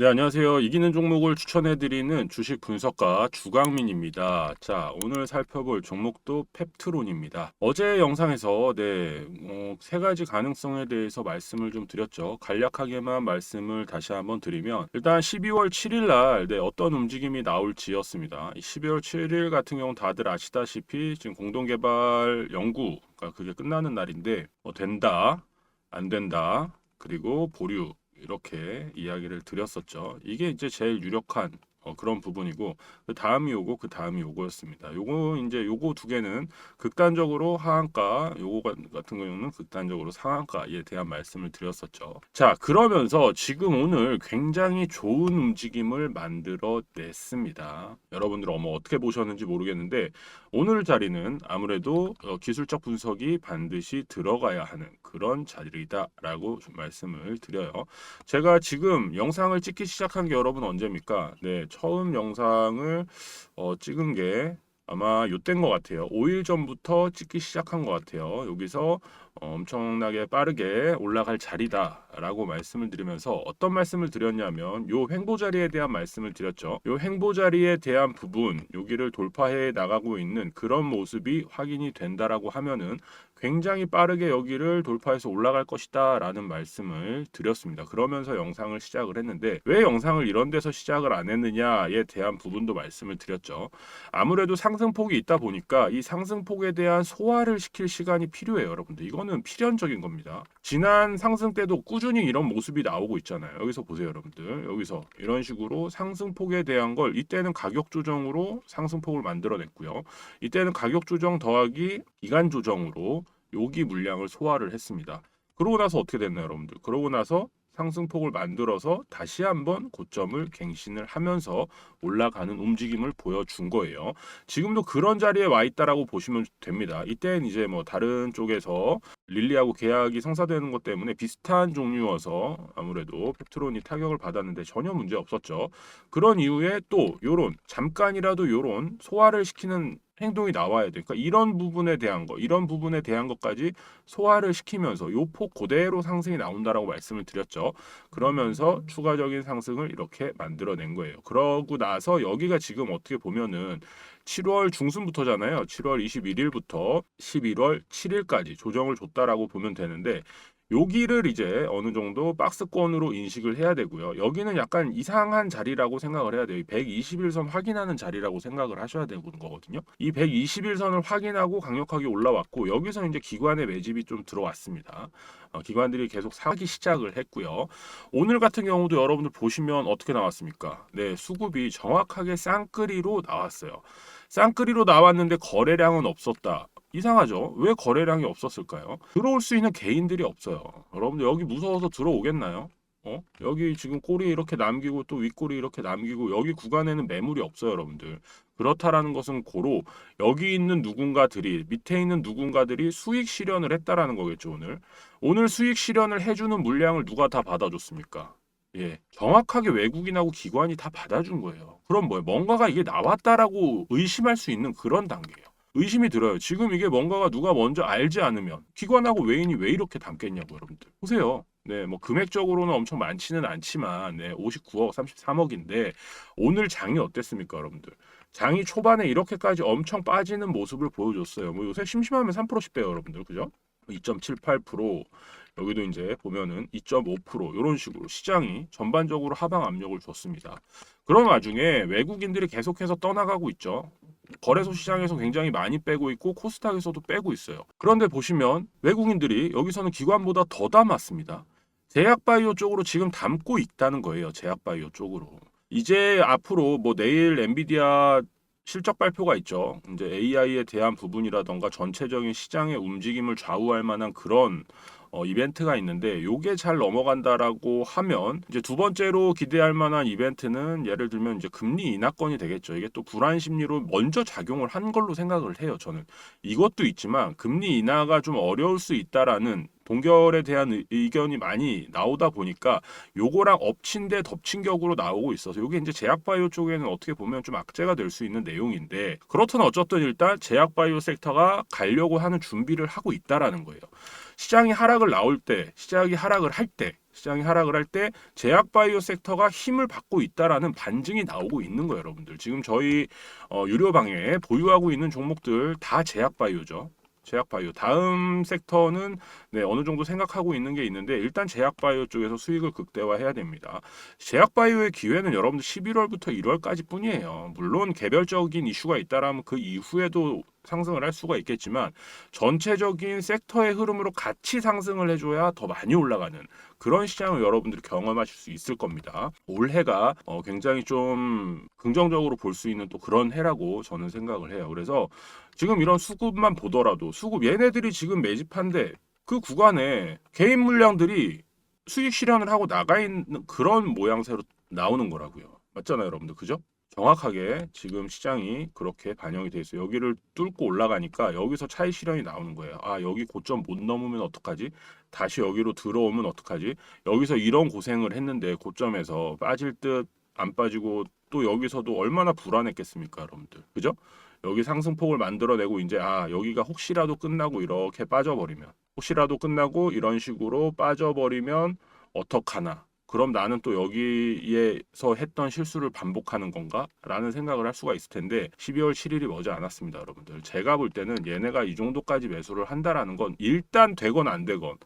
네, 안녕하세요. 이기는 종목을 추천해드리는 주식 분석가 주강민입니다. 자, 오늘 살펴볼 종목도 펩트론입니다. 어제 영상에서 네, 어, 세 가지 가능성에 대해서 말씀을 좀 드렸죠. 간략하게만 말씀을 다시 한번 드리면 일단 12월 7일 날 네, 어떤 움직임이 나올지였습니다. 이 12월 7일 같은 경우 다들 아시다시피 지금 공동개발 연구가 그게 끝나는 날인데 뭐 된다, 안 된다, 그리고 보류 이렇게 이야기를 드렸었죠. 이게 이제 제일 유력한 어, 그런 부분이고 그 다음이 요거 그 다음이 요거였습니다. 요거 이제 요거 두 개는 극단적으로 하한가 요거 가- 같은 경우는 극단적으로 상한가에 대한 말씀을 드렸었죠. 자 그러면서 지금 오늘 굉장히 좋은 움직임을 만들어 냈습니다. 여러분들 어머 어떻게 보셨는지 모르겠는데 오늘 자리는 아무래도 어, 기술적 분석이 반드시 들어가야 하는 그런 자리다라고 좀 말씀을 드려요. 제가 지금 영상을 찍기 시작한 게 여러분 언제입니까? 네, 처음 영상을 어, 찍은 게 아마 요때인 것 같아요. 5일 전부터 찍기 시작한 것 같아요. 여기서 어, 엄청나게 빠르게 올라갈 자리다라고 말씀을 드리면서 어떤 말씀을 드렸냐면 요 횡보 자리에 대한 말씀을 드렸죠. 요 횡보 자리에 대한 부분 여기를 돌파해 나가고 있는 그런 모습이 확인이 된다라고 하면은 굉장히 빠르게 여기를 돌파해서 올라갈 것이다 라는 말씀을 드렸습니다. 그러면서 영상을 시작을 했는데 왜 영상을 이런 데서 시작을 안 했느냐에 대한 부분도 말씀을 드렸죠. 아무래도 상승폭이 있다 보니까 이 상승폭에 대한 소화를 시킬 시간이 필요해요, 여러분들. 이 거는 필연적인 겁니다. 지난 상승 때도 꾸준히 이런 모습이 나오고 있잖아요. 여기서 보세요, 여러분들. 여기서 이런 식으로 상승폭에 대한 걸 이때는 가격 조정으로 상승폭을 만들어냈고요. 이때는 가격 조정 더하기 기간 조정으로 여기 물량을 소화를 했습니다. 그러고 나서 어떻게 됐나요, 여러분들? 그러고 나서 상승폭을 만들어서 다시 한번 고점을 갱신을 하면서 올라가는 움직임을 보여준 거예요. 지금도 그런 자리에 와 있다라고 보시면 됩니다. 이때는 이제 뭐 다른 쪽에서 릴리하고 계약이 성사되는 것 때문에 비슷한 종류여서 아무래도 펩트론이 타격을 받았는데 전혀 문제 없었죠. 그런 이후에 또 요런 잠깐이라도 요런 소화를 시키는 행동이 나와야 돼. 그러니까 이런 부분에 대한 거, 이런 부분에 대한 것까지 소화를 시키면서 요 폭 그대로 상승이 나온다라고 말씀을 드렸죠. 그러면서 추가적인 상승을 이렇게 만들어낸 거예요. 그러고 나서 여기가 지금 어떻게 보면은 7월 중순부터잖아요. 7월 21일부터 11월 7일까지 조정을 줬다라고 보면 되는데 여기를 이제 어느 정도 박스권으로 인식을 해야 되고요. 여기는 약간 이상한 자리라고 생각을 해야 돼요. 121선 확인하는 자리라고 생각을 하셔야 되는 거거든요. 이 121선을 확인하고 강력하게 올라왔고 여기서 이제 기관의 매집이 좀 들어왔습니다. 어, 기관들이 계속 사기 시작을 했고요. 오늘 같은 경우도 여러분들 보시면 어떻게 나왔습니까? 네, 수급이 정확하게 쌍끌이로 나왔어요. 쌍끌이로 나왔는데 거래량은 없었다. 이상하죠? 왜 거래량이 없었을까요? 들어올 수 있는 개인들이 없어요. 여러분들 여기 무서워서 들어오겠나요? 어? 여기 지금 꼬리 이렇게 남기고 또 윗꼬리 이렇게 남기고 여기 구간에는 매물이 없어요, 여러분들. 그렇다라는 것은 고로 여기 있는 누군가들이 밑에 있는 누군가들이 수익 실현을 했다라는 거겠죠, 오늘. 오늘 수익 실현을 해 주는 물량을 누가 다 받아 줬습니까? 예, 정확하게 외국인하고 기관이 다 받아준 거예요. 그럼 뭐예요? 뭔가가 이게 나왔다라고 의심할 수 있는 그런 단계예요. 의심이 들어요. 지금 이게 뭔가가 누가 먼저 알지 않으면 기관하고 외인이 왜 이렇게 담겠냐고 여러분들. 보세요. 네, 뭐 금액적으로는 엄청 많지는 않지만 네, 59억, 33억인데 오늘 장이 어땠습니까, 여러분들? 장이 초반에 이렇게까지 엄청 빠지는 모습을 보여줬어요. 뭐 요새 심심하면 3%씩 빼요, 여러분들. 그죠? 2.78% 여기도 이제 보면은 2.5% 이런 식으로 시장이 전반적으로 하방 압력을 줬습니다. 그런 와중에 외국인들이 계속해서 떠나가고 있죠. 거래소 시장에서 굉장히 많이 빼고 있고 코스닥에서도 빼고 있어요. 그런데 보시면 외국인들이 여기서는 기관보다 더 담았습니다. 제약바이오 쪽으로 지금 담고 있다는 거예요. 제약바이오 쪽으로. 이제 앞으로 뭐 내일 엔비디아 실적 발표가 있죠. 이제 AI에 대한 부분이라던가 전체적인 시장의 움직임을 좌우할 만한 그런 어, 이벤트가 있는데 요게 잘 넘어간다라고 하면 이제 두 번째로 기대할 만한 이벤트는 예를 들면 이제 금리 인하권이 되겠죠. 이게 또 불안 심리로 먼저 작용을 한 걸로 생각을 해요. 저는 이것도 있지만 금리 인하가 좀 어려울 수 있다라는 동결에 대한 의- 의견이 많이 나오다 보니까 요거랑 엎친 데 덮친 격으로 나오고 있어서 요게 이제 제약바이오 쪽에는 어떻게 보면 좀 악재가 될 수 있는 내용인데 그렇든 어쨌든 일단 제약바이오 섹터가 가려고 하는 준비를 하고 있다라는 거예요. 시장이 하락을 나올 때, 시장이 하락을 할 때 시장이 하락을 할 때 제약 바이오 섹터가 힘을 받고 있다라는 반증이 나오고 있는 거예요, 여러분들. 지금 저희 어, 유료 방에 보유하고 있는 종목들 다 제약 바이오죠. 제약 바이오. 다음 섹터는 네, 어느 정도 생각하고 있는 게 있는데 일단 제약 바이오 쪽에서 수익을 극대화해야 됩니다. 제약 바이오의 기회는 여러분들 11월부터 1월까지 뿐이에요. 물론 개별적인 이슈가 있다라면 그 이후에도 상승을 할 수가 있겠지만 전체적인 섹터의 흐름으로 같이 상승을 해줘야 더 많이 올라가는 그런 시장을 여러분들이 경험하실 수 있을 겁니다. 올해가 어, 굉장히 좀 긍정적으로 볼 수 있는 또 그런 해라고 저는 생각을 해요. 그래서 지금 이런 수급만 보더라도 수급 얘네들이 지금 매집한데 그 구간에 개인 물량들이 수익 실현을 하고 나가 있는 그런 모양새로 나오는 거라고요. 맞잖아요, 여러분들. 그죠? 정확하게 지금 시장이 그렇게 반영이 돼 있어요. 여기를 뚫고 올라가니까 여기서 차익 실현이 나오는 거예요. 아, 여기 고점 못 넘으면 어떡하지? 다시 여기로 들어오면 어떡하지? 여기서 이런 고생을 했는데 고점에서 빠질 듯 안 빠지고 또 여기서도 얼마나 불안했겠습니까, 여러분들. 그죠? 여기 상승폭을 만들어내고 이제 아, 여기가 혹시라도 끝나고 이렇게 빠져버리면 혹시라도 끝나고 이런 식으로 빠져버리면 어떡하나? 그럼 나는 또 여기에서 했던 실수를 반복하는 건가? 라는 생각을 할 수가 있을 텐데 12월 7일이 머지 않았습니다, 여러분들. 제가 볼 때는 얘네가 이 정도까지 매수를 한다라는 건 일단 되건 안 되건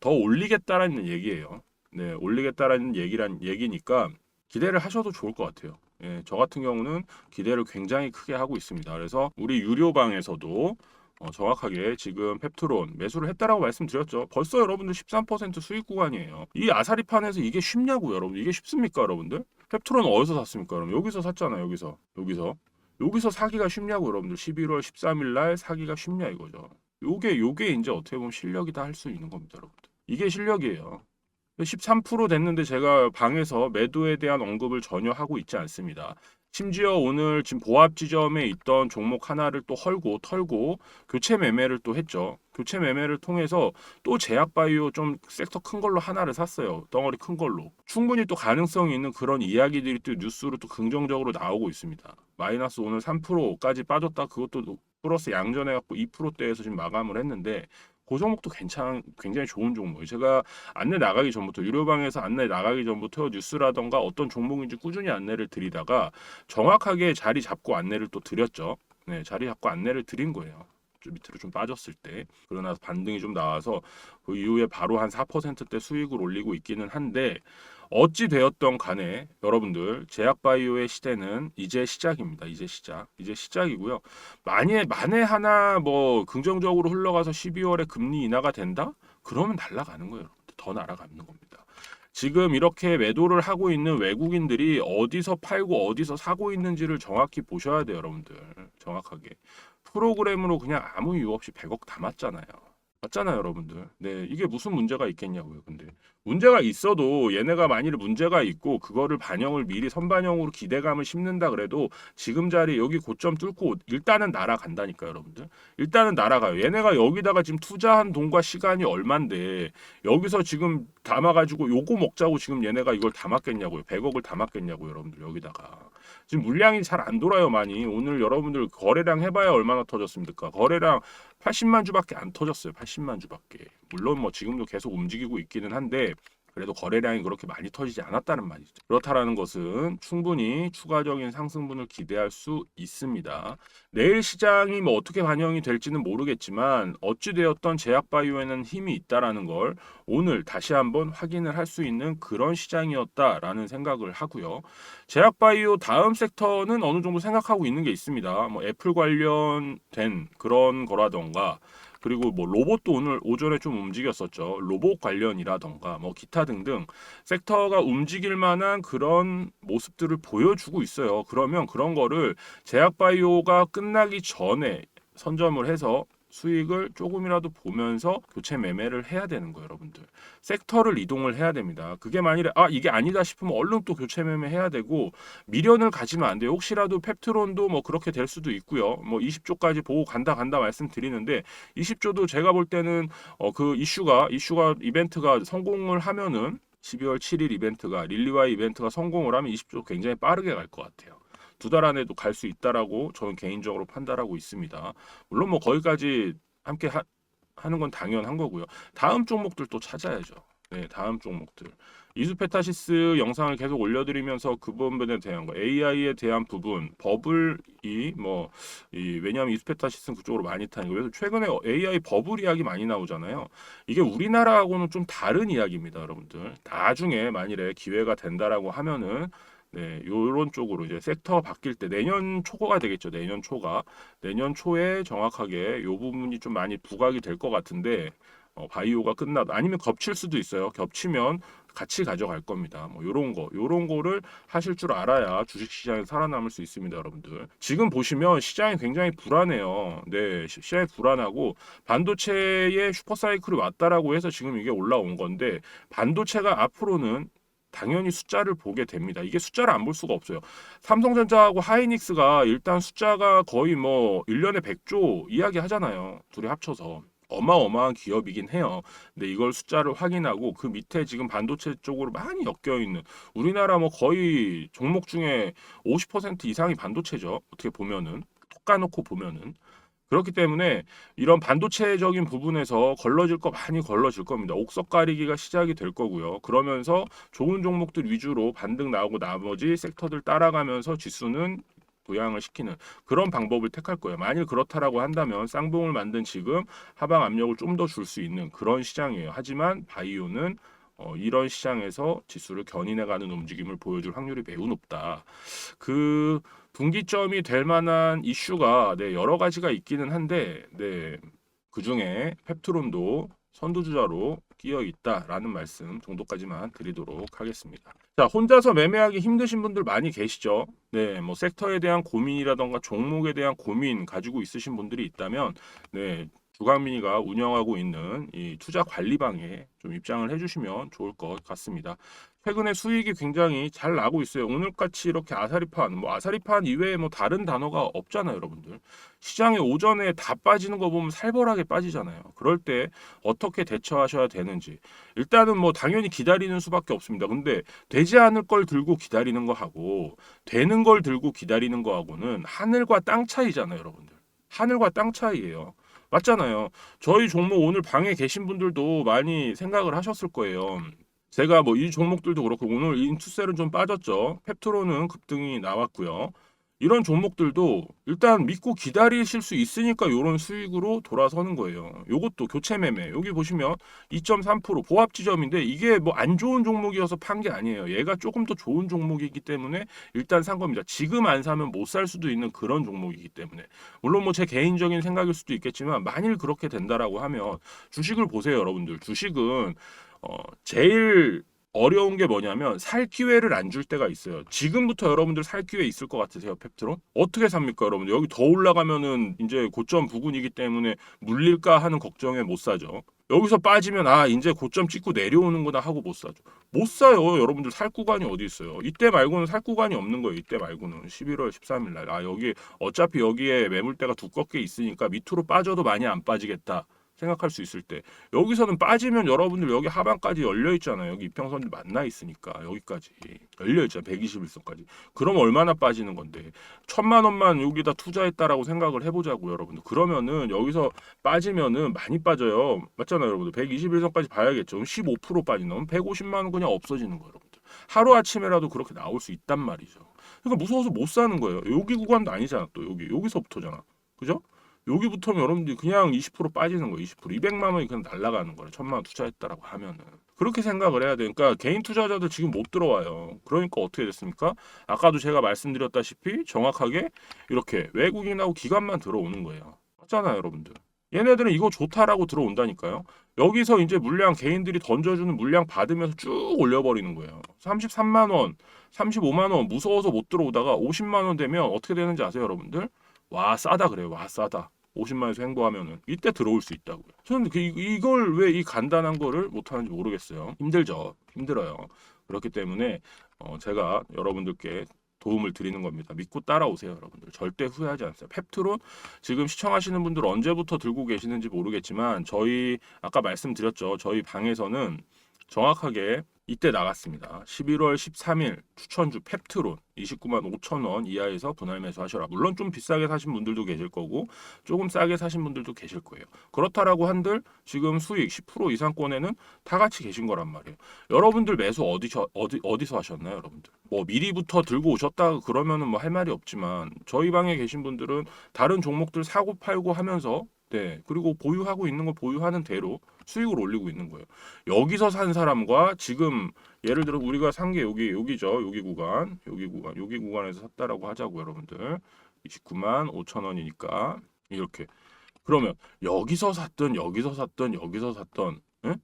더 올리겠다라는 얘기예요. 네, 올리겠다라는 얘기란 얘기니까 기대를 하셔도 좋을 것 같아요. 예, 저 같은 경우는 기대를 굉장히 크게 하고 있습니다. 그래서 우리 유료방에서도 어, 정확하게 지금 펩트론 매수를 했다라고 말씀드렸죠. 벌써 여러분들 13% 수익 구간이에요. 이 아사리판에서 이게 쉽냐고 여러분. 이게 쉽습니까, 여러분들? 펩트론 어디서 샀습니까, 여러분? 여기서 샀잖아요. 여기서. 여기서. 여기서 사기가 쉽냐고 여러분들. 11월 13일 날 사기가 쉽냐 이거죠. 요게 요게 이제 어떻게 보면 실력이다 할 수 있는 겁니다, 여러분들. 이게 실력이에요. 13% 됐는데 제가 방에서 매도에 대한 언급을 전혀 하고 있지 않습니다. 심지어 오늘 지금 보합 지점에 있던 종목 하나를 또 헐고 털고 교체 매매를 또 했죠. 교체 매매를 통해서 또 제약 바이오 좀 섹터 큰 걸로 하나를 샀어요. 덩어리 큰 걸로. 충분히 또 가능성이 있는 그런 이야기들이 또 뉴스로 또 긍정적으로 나오고 있습니다. 마이너스 오늘 3%까지 빠졌다. 그것도 플러스 양전해 갖고 2%대에서 지금 마감을 했는데 그 종목도 괜찮 굉장히 좋은 종목이에요. 제가 안내 나가기 전부터 유료방에서 안내 나가기 전부터 뉴스라던가 어떤 종목인지 꾸준히 안내를 드리다가 정확하게 자리 잡고 안내를 또 드렸죠. 네, 자리 잡고 안내를 드린 거예요. 좀 밑으로 좀 빠졌을 때 그러나 반등이 좀 나와서 그 이후에 바로 한 4%대 수익을 올리고 있기는 한데 어찌 되었던 간에 여러분들 제약 바이오의 시대는 이제 시작입니다. 이제 시작. 이제 시작이고요. 만에 만에 하나 뭐 긍정적으로 흘러가서 12월에 금리 인하가 된다? 그러면 날아가는 거예요. 여러분들. 더 날아가는 겁니다. 지금 이렇게 매도를 하고 있는 외국인들이 어디서 팔고 어디서 사고 있는지를 정확히 보셔야 돼요, 여러분들. 정확하게. 프로그램으로 그냥 아무 이유 없이 100억 담았잖아요. 맞잖아요, 여러분들. 네, 이게 무슨 문제가 있겠냐고요, 근데. 문제가 있어도 얘네가 만일 문제가 있고 그거를 반영을 미리 선반영으로 기대감을 심는다 그래도 지금 자리 여기 고점 뚫고 일단은 날아간다니까 여러분들. 일단은 날아가요. 얘네가 여기다가 지금 투자한 돈과 시간이 얼만데 여기서 지금 담아가지고 요거 먹자고 지금 얘네가 이걸 담았겠냐고요. 100억을 담았겠냐고요, 여러분들 여기다가. 지금 물량이 잘 안 돌아요 많이. 오늘 여러분들 거래량 해봐야 얼마나 터졌습니까? 거래량 80만 주밖에 안 터졌어요. 80만 주밖에. 물론 뭐 지금도 계속 움직이고 있기는 한데 그래도 거래량이 그렇게 많이 터지지 않았다는 말이죠. 그렇다라는 것은 충분히 추가적인 상승분을 기대할 수 있습니다. 내일 시장이 뭐 어떻게 반영이 될지는 모르겠지만 어찌되었던 제약바이오에는 힘이 있다라는 걸 오늘 다시 한번 확인을 할 수 있는 그런 시장이었다라는 생각을 하고요. 제약바이오 다음 섹터는 어느 정도 생각하고 있는 게 있습니다. 뭐 애플 관련된 그런 거라던가 그리고 뭐 로봇도 오늘 오전에 좀 움직였었죠. 로봇 관련이라던가 뭐 기타 등등 섹터가 움직일 만한 그런 모습들을 보여주고 있어요. 그러면 그런 거를 제약바이오가 끝나기 전에 선점을 해서 수익을 조금이라도 보면서 교체 매매를 해야 되는 거예요, 여러분들. 섹터를 이동을 해야 됩니다. 그게 만일에 아 이게 아니다 싶으면 얼른 또 교체 매매 해야 되고 미련을 가지면 안 돼요. 혹시라도 펩트론도 뭐 그렇게 될 수도 있고요. 뭐 20조까지 보고 간다 간다 말씀드리는데 20조도 제가 볼 때는 어 그 이슈가 이슈가 이벤트가 성공을 하면은 12월 7일 이벤트가 릴리와 이벤트가 성공을 하면 20조 굉장히 빠르게 갈 것 같아요. 두 달 안에도 갈 수 있다라고 저는 개인적으로 판단하고 있습니다. 물론 뭐 거기까지 함께 하, 하는 건 당연한 거고요. 다음 종목들 또 찾아야죠. 네, 다음 종목들. 이수페타시스 영상을 계속 올려드리면서 그 부분에 대한 거, AI에 대한 부분, 버블이 뭐, 이, 왜냐하면 이수페타시스는 그쪽으로 많이 타니까. 그래서 최근에 AI 버블 이야기 많이 나오잖아요. 이게 우리나라하고는 좀 다른 이야기입니다, 여러분들. 나중에 만일에 기회가 된다라고 하면은 네, 요런 쪽으로 이제 섹터 바뀔 때 내년 초가 되겠죠. 내년 초가. 내년 초에 정확하게 요 부분이 좀 많이 부각이 될 것 같은데 어, 바이오가 끝나도 아니면 겹칠 수도 있어요. 겹치면 같이 가져갈 겁니다. 뭐 요런 거, 요런 거를 하실 줄 알아야 주식 시장에 살아남을 수 있습니다, 여러분들. 지금 보시면 시장이 굉장히 불안해요. 네, 시- 시장이 불안하고 반도체의 슈퍼 사이클이 왔다라고 해서 지금 이게 올라온 건데 반도체가 앞으로는 당연히 숫자를 보게 됩니다. 이게 숫자를 안 볼 수가 없어요. 삼성전자하고 하이닉스가 일단 숫자가 거의 뭐 1년에 100조 이야기 하잖아요. 둘이 합쳐서. 어마어마한 기업이긴 해요. 근데 이걸 숫자를 확인하고 그 밑에 지금 반도체 쪽으로 많이 엮여 있는 우리나라 뭐 거의 종목 중에 50% 이상이 반도체죠. 어떻게 보면은 톡 까놓고 보면은 그렇기 때문에 이런 반도체적인 부분에서 걸러질 거 많이 걸러질 겁니다. 옥석 가리기가 시작이 될 거고요. 그러면서 좋은 종목들 위주로 반등 나오고 나머지 섹터들 따라가면서 지수는 부양을 시키는 그런 방법을 택할 거예요. 만일 그렇다라고 한다면 쌍봉을 만든 지금 하방 압력을 좀 더 줄 수 있는 그런 시장이에요. 하지만 바이오는 어, 이런 시장에서 지수를 견인해가는 움직임을 보여줄 확률이 매우 높다. 그 분기점이 될 만한 이슈가 네, 여러 가지가 있기는 한데 네, 그 중에 펩트론도 선두주자로 끼어 있다라는 말씀 정도까지만 드리도록 하겠습니다. 자, 혼자서 매매하기 힘드신 분들 많이 계시죠? 네, 뭐 섹터에 대한 고민이라던가 종목에 대한 고민 가지고 있으신 분들이 있다면 네, 주강민이가 운영하고 있는 이 투자 관리방에 좀 입장을 해주시면 좋을 것 같습니다. 최근에 수익이 굉장히 잘 나고 있어요. 오늘같이 이렇게 아사리판, 뭐 아사리판 이외에 뭐 다른 단어가 없잖아요, 여러분들. 시장에 오전에 다 빠지는 거 보면 살벌하게 빠지잖아요. 그럴 때 어떻게 대처하셔야 되는지. 일단은 뭐 당연히 기다리는 수밖에 없습니다. 근데 되지 않을 걸 들고 기다리는 거 하고 되는 걸 들고 기다리는 거 하고는 하늘과 땅 차이잖아요, 여러분들. 하늘과 땅 차이예요. 맞잖아요. 저희 종목 오늘 방에 계신 분들도 많이 생각을 하셨을 거예요. 제가 뭐 이 종목들도 그렇고 오늘 인투셀은 좀 빠졌죠. 펩트로는 급등이 나왔고요. 이런 종목들도 일단 믿고 기다리실 수 있으니까 이런 수익으로 돌아서는 거예요. 요것도 교체 매매. 여기 보시면 2.3% 보합 지점인데 이게 뭐 안 좋은 종목이어서 판 게 아니에요. 얘가 조금 더 좋은 종목이기 때문에 일단 산 겁니다. 지금 안 사면 못 살 수도 있는 그런 종목이기 때문에. 물론 뭐 제 개인적인 생각일 수도 있겠지만 만일 그렇게 된다라고 하면 주식을 보세요, 여러분들. 주식은 어, 제일 어려운 게 뭐냐면 살 기회를 안 줄 때가 있어요. 지금부터 여러분들 살 기회 있을 것 같으세요, 펩트론? 어떻게 삽니까, 여러분들? 여기 더 올라가면은 이제 고점 부근이기 때문에 물릴까 하는 걱정에 못 사죠. 여기서 빠지면 아 이제 고점 찍고 내려오는구나 하고 못 사죠. 못 사요, 여러분들 살 구간이 어디 있어요? 이때 말고는 살 구간이 없는 거예요. 이때 말고는 11월 13일 날. 아 여기 어차피 여기에 매물대가 두껍게 있으니까 밑으로 빠져도 많이 안 빠지겠다. 생각할 수 있을 때 여기서는 빠지면 여러분들 여기 하반까지 열려 있잖아요. 여기 이평선이 만나 있으니까 여기까지 열려 있잖아요. 121선까지. 그럼 얼마나 빠지는 건데 천만 원만 여기다 투자했다라고 생각을 해보자고요, 여러분들. 그러면은 여기서 빠지면은 많이 빠져요. 맞잖아요, 여러분들. 121선까지 봐야겠죠. 그럼 15% 빠지면 150만 원 그냥 없어지는 거예요, 여러분들. 하루 아침에라도 그렇게 나올 수 있단 말이죠. 그러니까 무서워서 못 사는 거예요. 여기 구간도 아니잖아, 또 여기 여기서부터잖아, 그죠? 여기부터면 여러분들이 그냥 20% 빠지는 거예요. 20% 200만 원이 그냥 날아가는 거예요. 천만 원 투자했다라고 하면은 그렇게 생각을 해야 되니까 개인 투자자들 지금 못 들어와요. 그러니까 어떻게 됐습니까? 아까도 제가 말씀드렸다시피 정확하게 이렇게 외국인하고 기관만 들어오는 거예요. 맞잖아요, 여러분들. 얘네들은 이거 좋다라고 들어온다니까요. 여기서 이제 물량 개인들이 던져주는 물량 받으면서 쭉 올려버리는 거예요. 33만 원, 35만 원 무서워서 못 들어오다가 50만 원 되면 어떻게 되는지 아세요, 여러분들? 와 싸다 그래요. 와 싸다. 50만 원에서 횡보하면은 이때 들어올 수 있다고요. 저는 그, 이- 이걸 왜 이 간단한 거를 못 하는지 모르겠어요. 힘들죠. 힘들어요. 그렇기 때문에 어, 제가 여러분들께 도움을 드리는 겁니다. 믿고 따라오세요, 여러분들. 절대 후회하지 않으세요. 펩트론 지금 시청하시는 분들 언제부터 들고 계시는지 모르겠지만 저희 아까 말씀드렸죠. 저희 방에서는 정확하게 이때 나갔습니다. 11월 13일 추천주 펩트론 29만 5천 원 이하에서 분할 매수하셔라. 물론 좀 비싸게 사신 분들도 계실 거고 조금 싸게 사신 분들도 계실 거예요. 그렇다라고 한들 지금 수익 10% 이상권에는 다 같이 계신 거란 말이에요. 여러분들 매수 어디서 어디 어디서 하셨나요, 여러분들? 뭐 미리부터 들고 오셨다 그러면은 뭐 할 말이 없지만 저희 방에 계신 분들은 다른 종목들 사고 팔고 하면서 네 그리고 보유하고 있는 거 보유하는 대로 수익을 올리고 있는 거예요. 여기서 산 사람과 지금 예를 들어 우리가 산 게 여기 여기죠. 여기 구간, 여기 구간, 여기 구간에서 샀다라고 하자고 여러분들. 29만 5천 원이니까 이렇게. 그러면 여기서 샀든 여기서 샀든 여기서 샀던 예?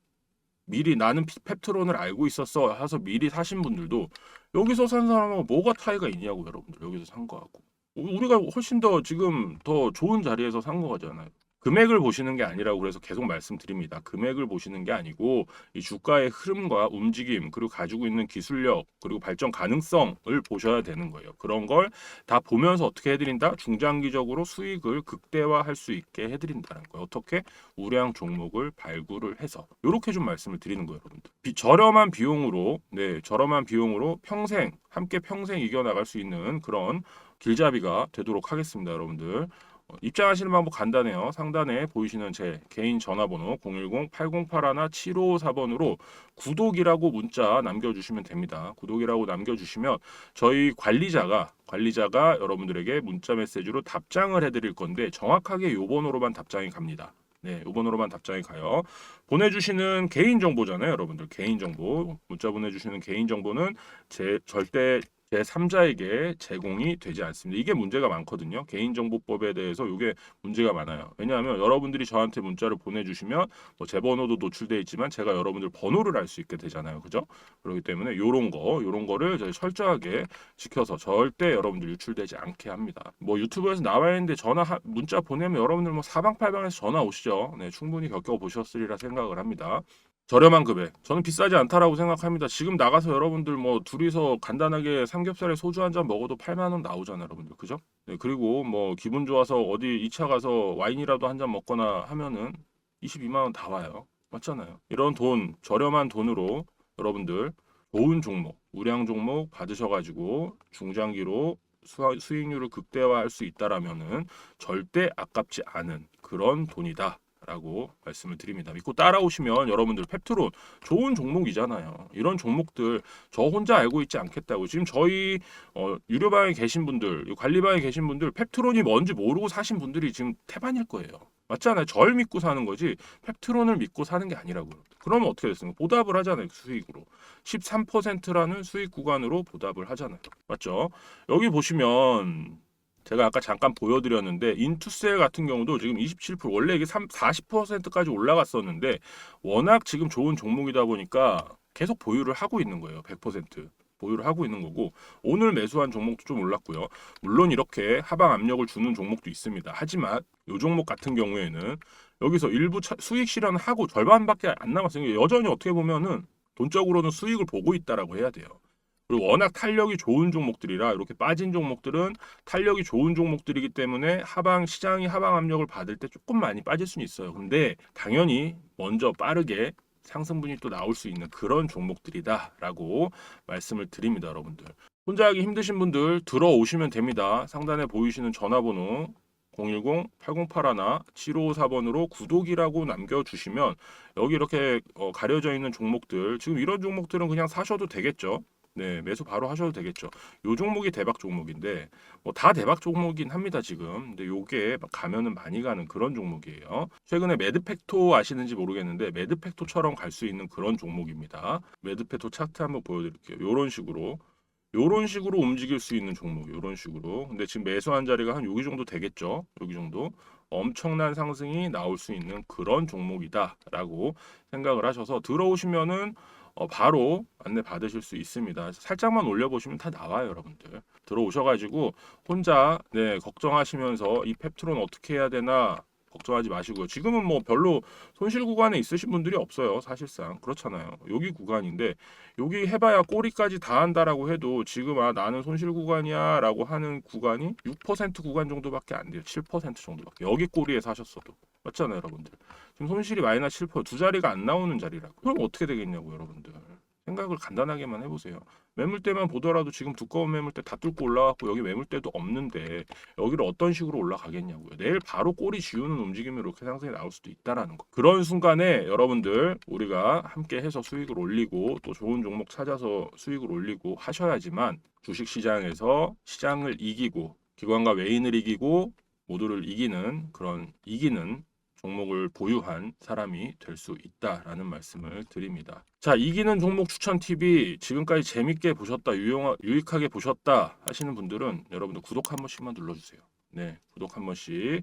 미리 나는 피- 펩트론을 알고 있었어 해서 미리 사신 분들도 여기서 산 사람하고 뭐가 차이가 있냐고 여러분들 여기서 산 거하고 우- 우리가 훨씬 더 지금 더 좋은 자리에서 산 거잖아요. 금액을 보시는 게 아니라고 그래서 계속 말씀드립니다. 금액을 보시는 게 아니고 이 주가의 흐름과 움직임 그리고 가지고 있는 기술력 그리고 발전 가능성을 보셔야 되는 거예요. 그런 걸 다 보면서 어떻게 해드린다? 중장기적으로 수익을 극대화할 수 있게 해드린다는 거예요. 어떻게 우량 종목을 발굴을 해서 이렇게 좀 말씀을 드리는 거예요, 여러분들. 비- 저렴한 비용으로 네 저렴한 비용으로 평생 함께 평생 이겨나갈 수 있는 그런 길잡이가 되도록 하겠습니다, 여러분들. 어, 입장하시는 방법 간단해요. 상단에 보이시는 제 개인 전화번호 010-808-7554번으로 구독이라고 문자 남겨주시면 됩니다. 구독이라고 남겨주시면 저희 관리자가 관리자가 여러분들에게 문자 메시지로 답장을 해드릴 건데 정확하게 요 번호로만 답장이 갑니다. 네, 요 번호로만 답장이 가요. 보내주시는 개인 정보잖아요, 여러분들 개인 정보 문자 보내주시는 개인 정보는 제 절대 제 3자에게 제공이 되지 않습니다. 이게 문제가 많거든요. 개인정보법에 대해서 이게 문제가 많아요. 왜냐하면 여러분들이 저한테 문자를 보내주시면 뭐 제 번호도 노출돼 있지만 제가 여러분들 번호를 알 수 있게 되잖아요. 그죠? 그렇기 때문에 요런 거, 요런 거를 저희 철저하게 지켜서 절대 여러분들 유출되지 않게 합니다. 뭐 유튜브에서 나와 있는데 전화 하- 문자 보내면 여러분들 뭐 사방팔방에서 전화 오시죠. 네, 충분히 겪어보셨으리라 생각을 합니다. 저렴한 금액. 저는 비싸지 않다라고 생각합니다. 지금 나가서 여러분들 뭐 둘이서 간단하게 삼겹살에 소주 한 잔 먹어도 8만 원 나오잖아요, 여러분들. 그죠? 네, 그리고 뭐 기분 좋아서 어디 2차 가서 와인이라도 한 잔 먹거나 하면은 22만 원 다 와요. 맞잖아요. 이런 돈, 저렴한 돈으로 여러분들 좋은 종목, 우량 종목 받으셔 가지고 중장기로 수, 수익률을 극대화할 수 있다라면은 절대 아깝지 않은 그런 돈이다. 라고 말씀을 드립니다. 믿고 따라오시면 여러분들 펩트론 좋은 종목이잖아요. 이런 종목들 저 혼자 알고 있지 않겠다고 지금 저희 어, 유료방에 계신 분들 관리방에 계신 분들 펩트론이 뭔지 모르고 사신 분들이 지금 태반일 거예요. 맞잖아요. 절 믿고 사는 거지 펩트론을 믿고 사는 게 아니라고요. 그러면 어떻게 됐습니까? 보답을 하잖아요. 그 수익으로 13%라는 수익 구간으로 보답을 하잖아요. 맞죠? 여기 보시면 제가 아까 잠깐 보여드렸는데 인투셀 같은 경우도 지금 27% 원래 이게 3, 40%까지 올라갔었는데 워낙 지금 좋은 종목이다 보니까 계속 보유를 하고 있는 거예요. 100% 보유를 하고 있는 거고 오늘 매수한 종목도 좀 올랐고요. 물론 이렇게 하방 압력을 주는 종목도 있습니다. 하지만 이 종목 같은 경우에는 여기서 일부 차- 수익 실현을 하고 절반밖에 안 남았어요. 여전히 어떻게 보면은 돈적으로는 수익을 보고 있다라고 해야 돼요. 그리고 워낙 탄력이 좋은 종목들이라 이렇게 빠진 종목들은 탄력이 좋은 종목들이기 때문에 하방 시장이 하방 압력을 받을 때 조금 많이 빠질 수는 있어요. 근데 당연히 먼저 빠르게 상승분이 또 나올 수 있는 그런 종목들이다라고 말씀을 드립니다, 여러분들. 혼자 하기 힘드신 분들 들어오시면 됩니다. 상단에 보이시는 전화번호 010-8081-7554번으로 구독이라고 남겨주시면 여기 이렇게 어, 가려져 있는 종목들 지금 이런 종목들은 그냥 사셔도 되겠죠. 네, 매수 바로 하셔도 되겠죠. 요 종목이 대박 종목인데 뭐 다 대박 종목이긴 합니다 지금. 근데 요게 막 가면은 많이 가는 그런 종목이에요. 최근에 매드팩토 아시는지 모르겠는데 매드팩토처럼 갈 수 있는 그런 종목입니다. 매드팩토 차트 한번 보여 드릴게요. 요런 식으로 요런 식으로 움직일 수 있는 종목 요런 식으로. 근데 지금 매수한 자리가 한 여기 정도 되겠죠. 여기 정도. 엄청난 상승이 나올 수 있는 그런 종목이다라고 생각을 하셔서 들어오시면은 어, 바로 안내 받으실 수 있습니다. 살짝만 올려보시면 다 나와요, 여러분들. 들어오셔가지고 혼자 네 걱정하시면서 이 펩트론 어떻게 해야 되나 걱정하지 마시고요. 지금은 뭐 별로 손실 구간에 있으신 분들이 없어요, 사실상 그렇잖아요. 여기 구간인데 여기 해봐야 꼬리까지 다 한다라고 해도 지금 아 나는 손실 구간이야라고 하는 구간이 6% 구간 정도밖에 안 돼요. 7% 정도밖에. 여기 꼬리에 사셨어도 맞잖아요, 여러분들. 지금 손실이 마이너스 7%두 자리가 안 나오는 자리라고. 그럼 어떻게 되겠냐고, 여러분들. 생각을 간단하게만 해보세요. 매물대만 보더라도 지금 두꺼운 매물대 다 뚫고 올라갔고 여기 매물대도 없는데 여기를 어떤 식으로 올라가겠냐고요. 내일 바로 꼬리 지우는 움직임으로 이렇게 상승이 나올 수도 있다라는 거. 그런 순간에 여러분들 우리가 함께 해서 수익을 올리고 또 좋은 종목 찾아서 수익을 올리고 하셔야지만 주식 시장에서 시장을 이기고 기관과 외인을 이기고 모두를 이기는 그런 이기는 종목을 보유한 사람이 될 수 있다라는 말씀을 드립니다. 자, 이기는 종목 추천 TV 지금까지 재밌게 보셨다, 유용 유익하게 보셨다 하시는 분들은 여러분들 구독 한 번씩만 눌러주세요. 네, 구독 한 번씩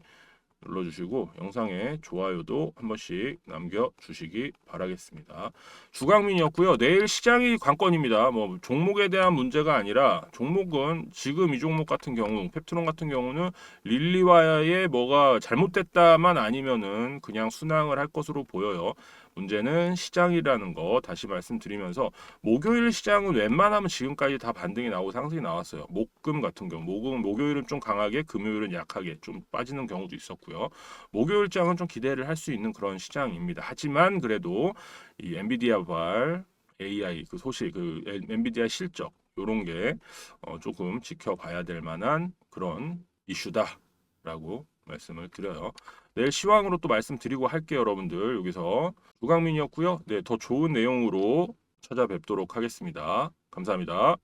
눌러주시고 영상에 좋아요도 한 번씩 남겨주시기 바라겠습니다. 주강민이었고요. 내일 시장이 관건입니다. 뭐 종목에 대한 문제가 아니라 종목은 지금 이 종목 같은 경우 펩트론 같은 경우는 릴리와의 뭐가 잘못됐다만 아니면은 그냥 순항을 할 것으로 보여요. 문제는 시장이라는 거 다시 말씀드리면서 목요일 시장은 웬만하면 지금까지 다 반등이 나오고 상승이 나왔어요. 목금 같은 경우 목은 목요일은 좀 강하게 금요일은 약하게 좀 빠지는 경우도 있었고요. 목요일 장은 좀 기대를 할 수 있는 그런 시장입니다. 하지만 그래도 이 엔비디아 발 AI 그 소식 그 엔비디아 실적 요런 게 어, 조금 지켜봐야 될 만한 그런 이슈다라고 말씀을 드려요. 내일 시황으로 또 말씀드리고 할게요, 여러분들. 여기서 유강민이었고요. 네, 더 좋은 내용으로 찾아뵙도록 하겠습니다. 감사합니다.